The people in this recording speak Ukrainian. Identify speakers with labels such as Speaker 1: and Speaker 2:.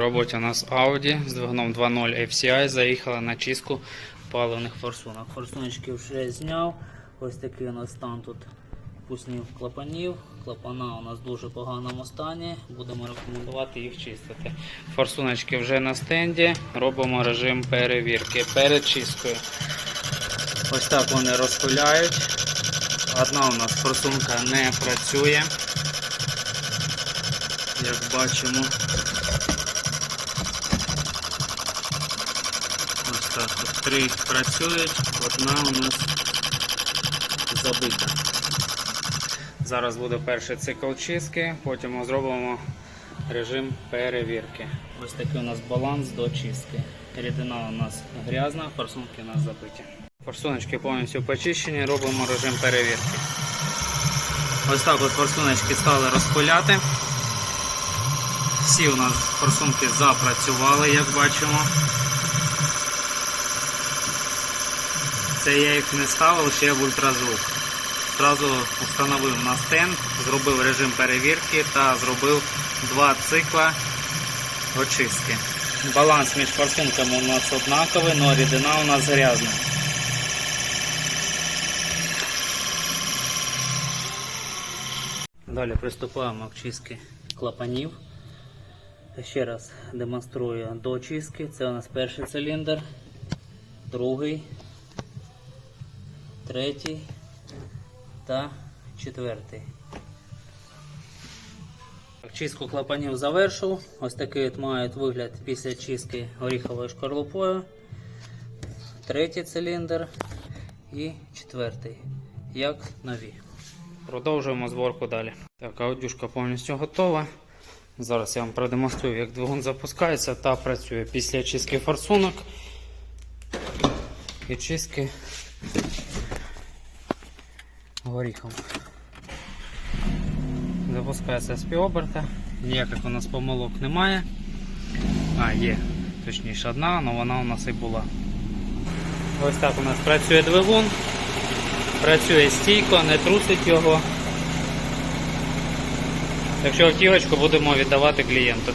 Speaker 1: В роботі у нас Audi з двигуном 2.0 FCI заїхала на чистку паливних форсунок. Форсуночки вже зняв. Ось такий у нас стан тут пуснів клапанів. Клапана у нас в дуже поганому стані. Будемо рекомендувати їх чистити. Форсуночки вже на стенді. Робимо режим перевірки перед чисткою. Ось так вони розпиляють. Одна у нас форсунка не працює. Як бачимо. Так. Три працюють, одна у нас забита. Зараз буде перший цикл чистки, потім ми зробимо режим перевірки. Ось такий у нас баланс до чистки. Рідина у нас грязна, форсунки у нас забиті. Форсуночки повністю почищені, робимо режим перевірки. Ось так от форсуночки стали розпиляти. Всі у нас форсунки запрацювали, як бачимо. Це я їх не ставив ще в ультразвук. Зразу встановив на стенд, зробив режим перевірки та зробив два цикла очистки. Баланс між форсунками у нас однаковий, але рідина у нас грязна. Далі приступаємо к чистці клапанів. Ще раз демонструю до чистки. Це у нас перший циліндр, другий, третій та четвертий. Чистку клапанів завершив. Ось такий от мають вигляд після чистки горіховою шкарлупою. Третій циліндр і четвертий. Як нові. Продовжуємо зборку далі. Так, аудюшка повністю готова. Зараз я вам продемонструю, як двигун запускається та працює після чистки форсунок і чистки горіхом. Запускається з півоберта, ніяких у нас помилок немає. А, є, точніше одна, але вона у нас і була. Ось так у нас працює двигун, працює стійко, не трусить його. Так що автівочку будемо віддавати клієнту.